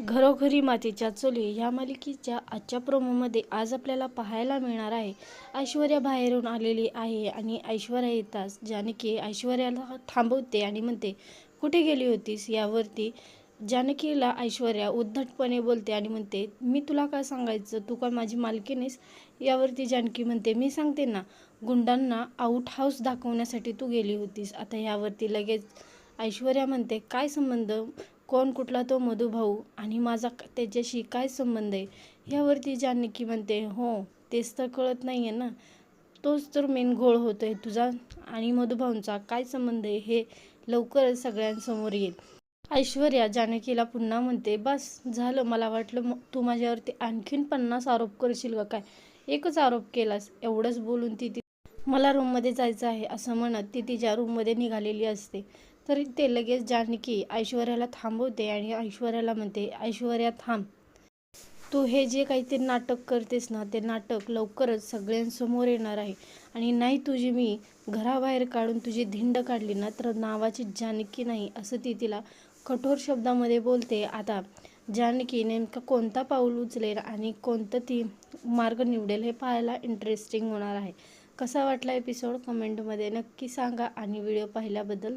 घरोघरी मातीच्या चुली ह्या मालिकेच्या आजच्या प्रोमोमध्ये आज आपल्याला पाहायला मिळणार आहे. ऐश्वर्या बाहेरून आलेली आहे आणि ऐश्वर्या येताच जानकी ऐश्वर्याला थांबवते आणि म्हणते कुठे गेली होतीस यावरती? जानकीला ऐश्वर्या उद्धटपणे बोलते आणि म्हणते मी तुला काय सांगायचं? तू काय माझी मालकीनेस यावरती जानकी म्हणते मी सांगते ना गुंडांना आऊट हाऊस दाखवण्यासाठी तू गेली होतीस. आता यावरती लगेच ऐश्वर्या म्हणते काय संबंध? कोण कुठला तो मधुभाऊ आणि माझा त्याच्याशी काय संबंध आहे? ह्यावरती जानकी म्हणते हो तेच तर कळत नाही आहे ना. तोच तर मेन घोळ होतो आहे तुझा आणि मधुभाऊंचा काय संबंध आहे? हे लवकरच सगळ्यांसमोर येईल. ऐश्वर्या जानकीला पुन्हा म्हणते बस झालं. मला वाटलं तू माझ्यावरती आणखीन पन्नास आरोप करशील का काय? एकच आरोप केलास. एवढंच बोलून ती ती मला रूममध्ये जायचं आहे असं म्हणत ती तिच्या रूममध्ये निघालेली असते. तरी ते लगेच जानकी ऐश्वर्याला थांबवते आणि ऐश्वर्याला म्हणते ऐश्वर्या थांब. तू हे जे काही ते नाटक करतेस ना ते नाटक लवकरच सगळ्यांसमोर येणार आहे. आणि नाही तुझी मी घराबाहेर काढून तुझी धिंड काढली ना तर नावाची जानकी नाही असं ती तिला कठोर शब्दामध्ये बोलते. आता जानकी नेमकं कोणता पाऊल उचलेल आणि कोणतं ती मार्ग निवडेल हे पाहायला इंटरेस्टिंग होणार आहे. कसा वाटला एपिसोड कमेंटमध्ये नक्की सांगा. आणि व्हिडिओ पाहिल्याबद्दल